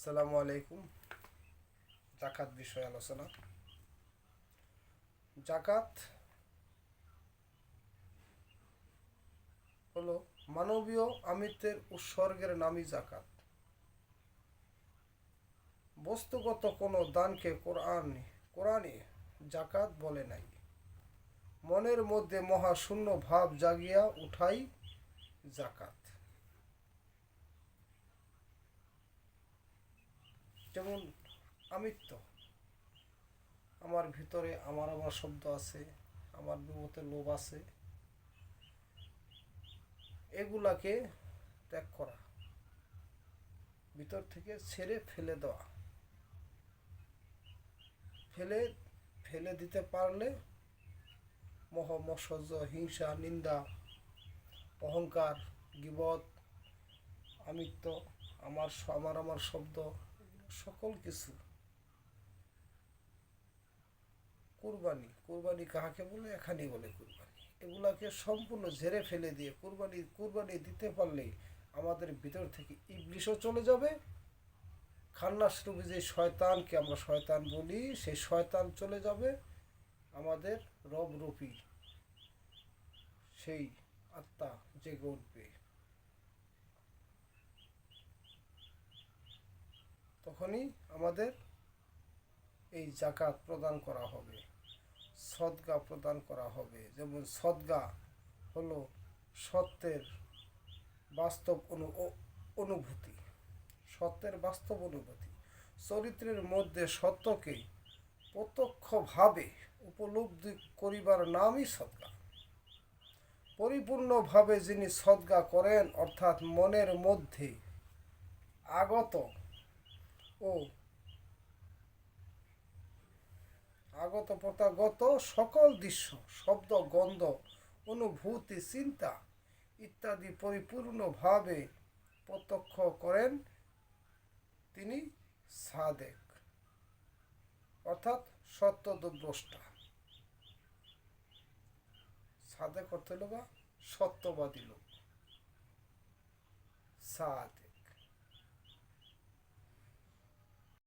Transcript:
আসসালামু আলাইকুম। জাকাত বিষয়ে আলোচনা। জাকাত হলো মানবীয় আমিত্বের উৎসর্গের নামই জাকাত। বস্তুগত কোনো দানকে কোরআন, কোরআনে জাকাত বলে নাই। মনের মধ্যে মহাশূন্য ভাব জাগিয়া উঠাই জাকাত। যেমন আমিত্ব আমার ভিতরে আমার আমার শব্দ আছে, আমার বিমতে লোভ আছে। এগুলাকে ত্যাগ করা। ভিতর থেকে ছেড়ে ফেলে দেওয়া। ফেলে ফেলে দিতে পারলে মোহ, মৎসর্য, হিংসা, নিন্দা, অহংকার, গিবত আমিত্ব আমার আমার আমার শব্দ সকল কিছু। কুরবানি কুরবানি কাহাকে বলে? এখানেই বলে কুরবানি। এগুলাকে সম্পূর্ণ ঝেড়ে ফেলে দিয়ে কুরবানি কুরবানি দিতে পারলে আমাদের ভিতর থেকে ইবলিশও চলে যাবে। খান্নাস রূপে যে শয়তানকে আমরা শয়তান বলি, সেই শয়তান চলে যাবে আমাদের রবরূপী সেই আত্মা জেগে উঠবে তখনই আমাদের এই জাকাত প্রদান করা হবে, সদগা প্রদান করা হবে। যেমন সদগা হলো সত্যের বাস্তব অনু অনুভূতি, সত্যের বাস্তব অনুভূতি। চরিত্রের মধ্যে সত্যকে প্রত্যক্ষভাবে উপলব্ধি করিবার নামই সদগা। পরিপূর্ণভাবে যিনি সদগা করেন, অর্থাৎ মনের মধ্যে আগত ও। আগত প্রত্যাগত সকল দৃশ্য, শব্দ, গন্ধ, অনুভূতি, চিন্তা ইত্যাদি পরিপূর্ণভাবে প্রত্যক্ষ করেন তিনি সাদেক, অর্থাৎ সত্যদ্রষ্টা সাদেক অর্থ হলো বা সত্যবাদী লোক। সাদেক